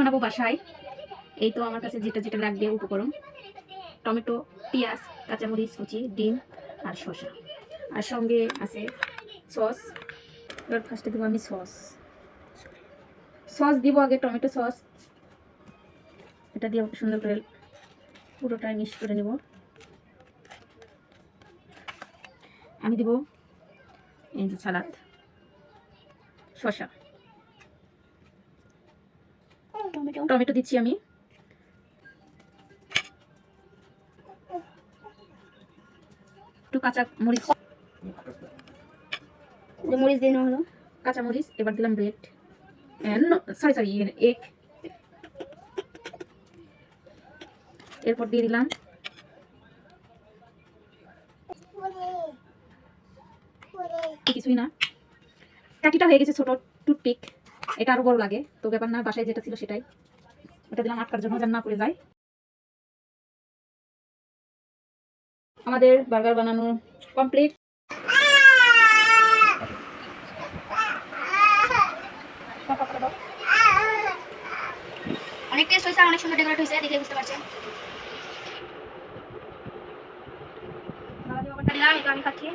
বানাবো বাসায়। এই তো আমার কাছে যেটা যেটা লাগবে, উপকরণ। টমেটো, পেঁয়াজ, কাঁচামরিচ, কুচি, ডিম আর শসা। আর সঙ্গে আছে সস। এবার ফার্স্টে দেবো আমি সস। সস দিব আগে টমেটো সস। এটা দিয়ে সুন্দর করে পুরোটাই মিক্স করে নেব। আমি দিব এই যে সালাদ। শসা। টমেটো। টমেটো দিচ্ছি আমি। একটু কাঁচা মরিচ। মরিচ দিয়ে হলো। কাঁচা মরিচ এবার দিলাম ব্রেড। সরি সরি এগ এরপর দিয়ে দিলাম। কিছুই না। কাঠিটা হয়ে গেছে ছোট টুথপিক। এটা আরও বড় লাগে। তো ব্যাপার না, বাসায় যেটা ছিল সেটাই। ওটা দিলাম, আটকার জন্য যেন না পড়ে যায়। আমাদের বার্গার বানানো কমপ্লিট অনেক টেস্ট হয়েছে অনেক সুন্দর ডেকোরেট হয়েছে দেখে বুঝতে পারছেন। আমি খাচ্ছি।